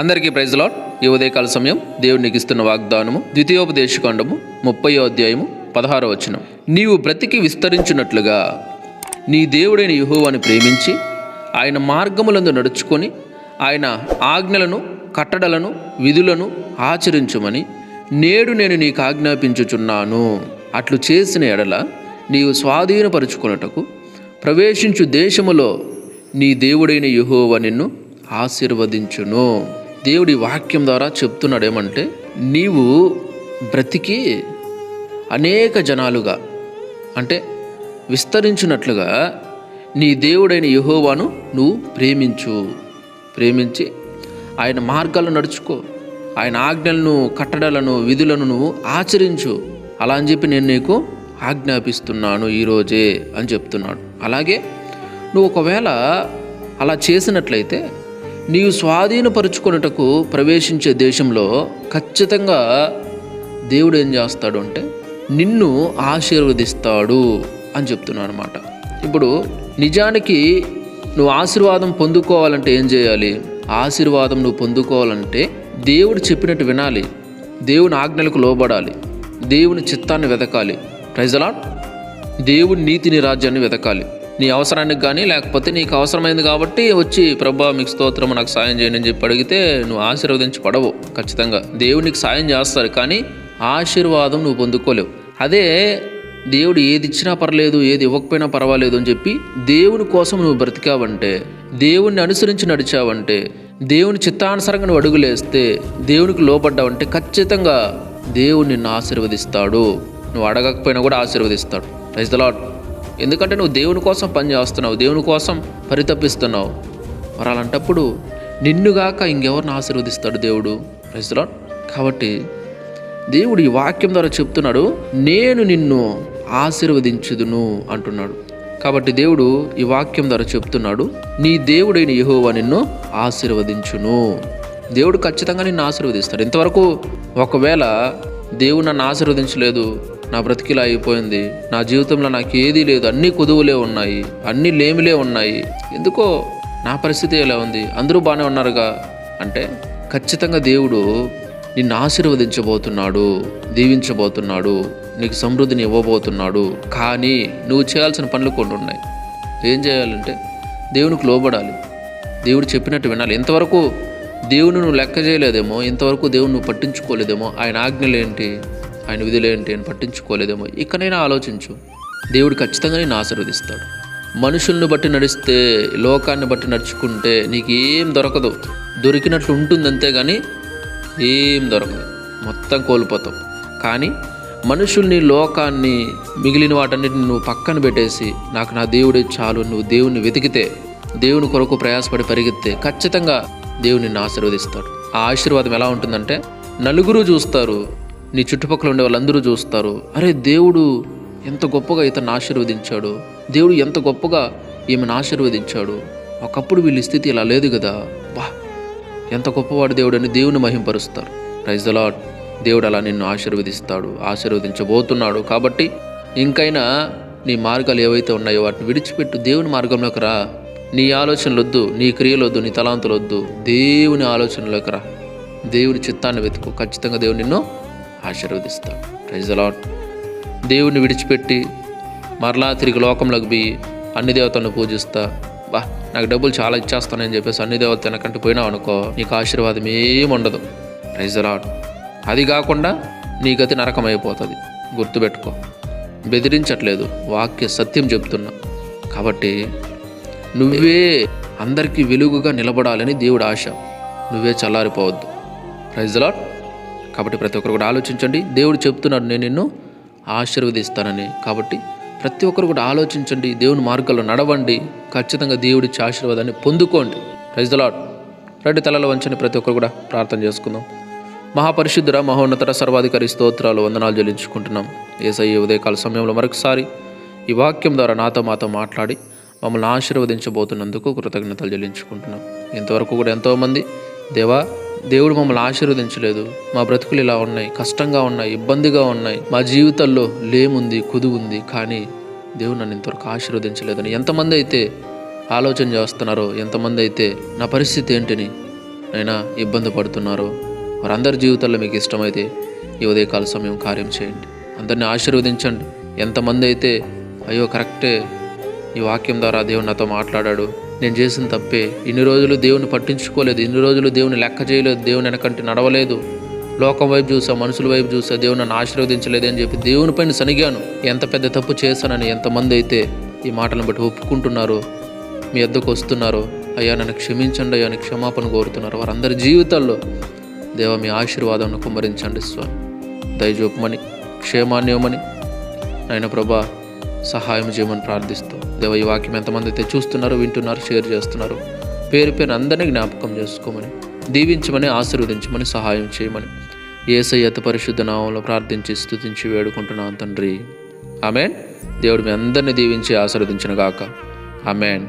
అందరికీ ప్రైజ్ ఈ ఉదయకాల సమయం దేవుడు ఇస్తున్న వాగ్దానము ద్వితీయోపదేశకాండము ముప్పై అధ్యాయము పదహారో వచనం. నీవు బ్రతికి విస్తరించినట్లుగా నీ దేవుడైన యుహోవాని ప్రేమించి ఆయన మార్గములందు నడుచుకొని ఆయన ఆజ్ఞలను కట్టడలను విధులను ఆచరించుమని నేడు నేను నీకు ఆజ్ఞాపించుచున్నాను. అట్లు చేసిన ఎడల నీవు స్వాధీనపరుచుకొనుటకు ప్రవేశించు దేశములో నీ దేవుడైన యుహోవ నిన్ను ఆశీర్వదించును. దేవుడి వాక్యం ద్వారా చెప్తున్నాడు ఏమంటే నీవు బ్రతికి అనేక జనాలుగా అంటే విస్తరించినట్లుగా నీ దేవుడైన యహోవాను నువ్వు ప్రేమించు. ప్రేమించి ఆయన మార్గాలు నడుచుకో. ఆయన ఆజ్ఞలను కట్టడలను విధులను నువ్వు ఆచరించు. అలా అని చెప్పి నేను నీకు ఆజ్ఞాపిస్తున్నాను ఈరోజే అని చెప్తున్నాడు. అలాగే నువ్వు ఒకవేళ అలా చేసినట్లయితే నీవు స్వాధీనపరుచుకొనుటకు ప్రవేశించే దేశంలో ఖచ్చితంగా దేవుడు ఏం చేస్తాడు అంటే నిన్ను ఆశీర్వదిస్తాడు అని చెప్తున్నాను అనమాట ఇప్పుడు నిజానికి నువ్వు ఆశీర్వాదం పొందుకోవాలంటే ఏం చేయాలి? ఆశీర్వాదం నువ్వు పొందుకోవాలంటే దేవుడు చెప్పినట్టు వినాలి. దేవుని ఆజ్ఞలకు లోబడాలి. దేవుని చిత్తాన్ని వెతకాలి ప్రజలా దేవుని నీతిని రాజ్యాన్ని వెతకాలి నీ అవసరానికి కానీ లేకపోతే నీకు అవసరమైంది కాబట్టి వచ్చి ప్రభా మీకు స్తోత్రం నాకు సాయం చేయండి అని చెప్పి అడిగితే నువ్వు ఆశీర్వదించబడవు ఖచ్చితంగా. దేవునికి సాయం చేస్తారు కానీ ఆశీర్వాదం నువ్వు పొందుకోలేవు. అదే దేవుడు ఏది ఇచ్చినా పర్లేదు ఏది ఇవ్వకపోయినా పర్వాలేదు అని చెప్పి దేవుని కోసం నువ్వు బ్రతికావంటే దేవుణ్ణి అనుసరించి నడిచావంటే దేవుని చిత్తానుసారంగా నువ్వు అడుగులేస్తే దేవునికి లోపడ్డావంటే ఖచ్చితంగా దేవుడు నిన్ను ఆశీర్వదిస్తాడు. నువ్వు అడగకపోయినా కూడా ఆశీర్వదిస్తాడు. ప్రైజ్ ద లాడ్ ఎందుకంటే నువ్వు దేవుని కోసం పని చేస్తున్నావు దేవుని కోసం పరితపిస్తున్నావు. మరి అలాంటప్పుడు నిన్నుగాక ఇంకెవరిని ఆశీర్వదిస్తాడు దేవుడు? ప్రజలో కాబట్టి దేవుడు ఈ వాక్యం ద్వారా చెప్తున్నాడు నేను నిన్ను ఆశీర్వదించుదును అంటున్నాడు. కాబట్టి దేవుడు ఈ వాక్యం ద్వారా చెప్తున్నాడు నీ దేవుడైన యహోవా నిన్ను ఆశీర్వదించును. దేవుడు ఖచ్చితంగా నిన్ను ఆశీర్వదిస్తాడు. ఇంతవరకు ఒకవేళ దేవుడు నన్ను ఆశీర్వదించలేదు నా బ్రతికిలా అయిపోయింది. నా జీవితంలో నాకు ఏదీ లేదు. అన్నీ కుదువులే ఉన్నాయి. అన్నీ లేమిలే ఉన్నాయి. ఎందుకో నా పరిస్థితి ఎలా ఉంది? అందరూ బాగానే ఉన్నారుగా? అంటే ఖచ్చితంగా దేవుడు నిన్ను ఆశీర్వదించబోతున్నాడు దీవించబోతున్నాడు నీకు సమృద్ధిని ఇవ్వబోతున్నాడు. కానీ నువ్వు చేయాల్సిన పనులు కొన్ని ఉన్నాయి. ఏం చేయాలంటే దేవునికి లోబడాలి. దేవుడు చెప్పినట్టు వినాలి. ఇంతవరకు దేవుని నువ్వు లెక్క చేయలేదేమో ఇంతవరకు దేవుని నువ్వు పట్టించుకోలేదేమో ఆయన ఆజ్ఞలు ఏంటి ఆయన విధులేంటి అని పట్టించుకోలేదేమో. ఇకనైనా ఆలోచించు. దేవుడు ఖచ్చితంగా నేను ఆశీర్వదిస్తాడు. మనుషుల్ని బట్టి నడిస్తే లోకాన్ని బట్టి నడుచుకుంటే నీకు ఏం దొరకదు. దొరికినట్లు ఉంటుంది అంతేగాని ఏం దొరకదు. మొత్తం కోల్పోతావు కానీ మనుషుల్ని లోకాన్ని మిగిలిన వాటన్నిటిని నువ్వు పక్కన పెట్టేసి నాకు నా దేవుడే చాలు నువ్వు దేవుణ్ణి వెతికితే దేవుని కొరకు ప్రయాసపడి పరిగెత్తే ఖచ్చితంగా దేవుని ఆశీర్వదిస్తాడు. ఆ ఆశీర్వాదం ఎలా ఉంటుందంటే నలుగురు చూస్తారు నీ చుట్టుపక్కల ఉండే వాళ్ళందరూ చూస్తారు. అరే దేవుడు ఎంత గొప్పగా ఇతను ఆశీర్వదించాడు. దేవుడు ఎంత గొప్పగా ఈమెను ఆశీర్వదించాడు. ఒకప్పుడు వీళ్ళ స్థితి ఇలా లేదు కదా. బా ఎంత గొప్పవాడు దేవుడు అని దేవుని మహింపరుస్తారు. ప్రైజ్ అలాట్ దేవుడు అలా నిన్ను ఆశీర్వదిస్తాడు ఆశీర్వదించబోతున్నాడు. కాబట్టి ఇంకైనా నీ మార్గాలు ఏవైతే ఉన్నాయో వాటిని విడిచిపెట్టు. దేవుని మార్గంలోకి రా. నీ ఆలోచనలొద్దు నీ క్రియలొద్దు నీ తలాంతులొద్దు దేవుని ఆలోచనలోకి రా. దేవుని చిత్తాన్ని వెతుకు. ఖచ్చితంగా దేవుడు నిన్ను ఆశీర్వదిస్తాడు. ప్రైజ్ అలాట్ దేవుణ్ణి దేవుని విడిచిపెట్టి మరలా తిరిగి లోకంలోకి పోయి అన్ని దేవతలను పూజిస్తా. బా నాకు డబ్బులు చాలా ఇచ్చేస్తానని చెప్పేసి అన్ని దేవతలు తినకంటే పోయినావు అనుకో నీకు ఆశీర్వాదం ఏమి ఉండదు. ప్రైజ్ అలాట్ అది కాకుండా నీ గతి నరకం అయిపోతుంది గుర్తుపెట్టుకో. బెదిరించట్లేదు. వాక్య సత్యం చెప్తున్నా. కాబట్టి నువ్వే అందరికీ వెలుగుగా నిలబడాలని దేవుడు ఆశ. నువ్వే చల్లారిపోవద్దు. ప్రైజ్ లాడ్ కాబట్టి ప్రతి ఒక్కరు కూడా ఆలోచించండి. దేవుడు చెప్తున్నాడు నేను నిన్ను ఆశీర్వదిస్తానని. కాబట్టి ప్రతి ఒక్కరు కూడా ఆలోచించండి. దేవుని మార్గంలో నడవండి. ఖచ్చితంగా దేవుడిచ్చే ఆశీర్వాదాన్ని పొందుకోండి. ప్రైజ్ లాడ్ రెండు తలల వంచని ప్రతి ఒక్కరు కూడా ప్రార్థన చేసుకుందాం. మహాపరిశుద్ధుర మహోన్నతర సర్వాధికారి స్తోత్రాలు వందనాలు చెల్లించుకుంటున్నాం. ఏసఐ ఉదయకాల సమయంలో మరొకసారి ఈ వాక్యం ద్వారా నాతో మాతో మాట్లాడి మమ్మల్ని ఆశీర్వదించబోతున్నందుకు కృతజ్ఞతలు చెల్లించుకుంటున్నాం. ఇంతవరకు కూడా ఎంతోమంది దేవా దేవుడు మమ్మల్ని ఆశీర్వదించలేదు. మా బ్రతుకులు ఇలా ఉన్నాయి కష్టంగా ఉన్నాయి ఇబ్బందిగా ఉన్నాయి. మా జీవితాల్లో లేముంది కుదువుంది కానీ దేవుడు నన్ను ఇంతవరకు ఆశీర్వదించలేదని. ఎంతమంది అయితే ఆలోచన చేస్తున్నారో ఎంతమంది అయితే నా పరిస్థితి ఏంటిని అయినా ఇబ్బంది పడుతున్నారో వారందరి జీవితాల్లో మీకు ఇష్టమైతే ఈ ఉదయకాల సమయం కార్యం చేయండి. అందరిని ఆశీర్వదించండి. ఎంతమంది అయితే అయ్యో కరెక్టే ఈ వాక్యం ద్వారా దేవుడు నాతో మాట్లాడాడు. నేను చేసిన తప్పే. ఇన్ని రోజులు దేవుని పట్టించుకోలేదు. ఇన్ని రోజులు దేవుని లెక్క చేయలేదు. దేవుని వెనకంటే నడవలేదు. లోకం వైపు చూసా మనుషుల వైపు చూసా దేవుని నన్ను ఆశీర్వదించలేదు అని చెప్పి దేవుని పైన సనిగాను. ఎంత పెద్ద తప్పు చేశానని ఎంతమంది అయితే ఈ మాటలను బట్టి ఒప్పుకుంటున్నారో మీ వద్దకు వస్తున్నారో అయ్యా నన్ను క్షమించండి అయ్యా అని క్షమాపణ కోరుతున్నారు. వారందరి జీవితాల్లో దేవ మీ ఆశీర్వాదం కుమ్మరించండి స్వామి. దయచూపమని క్షేమాన్ని ఇవ్వమని ప్రభా సహాయం చేయమని ప్రార్థిస్తూ దేవ ఈ వాక్యం ఎంతమంది అయితే చూస్తున్నారో వింటున్నారు షేర్ చేస్తున్నారు. పేరు పేరు అందరినీ జ్ఞాపకం చేసుకోమని దీవించమని ఆశీర్వదించమని సహాయం చేయమని ఏసయ్యత పరిశుద్ధ నామంలో ప్రార్థించి స్థుతించి వేడుకుంటున్నాను తండ్రి. ఆమెన్. దేవుడు మీ అందరినీ దీవించి ఆశీర్వదించిన గాక. ఆమెన్.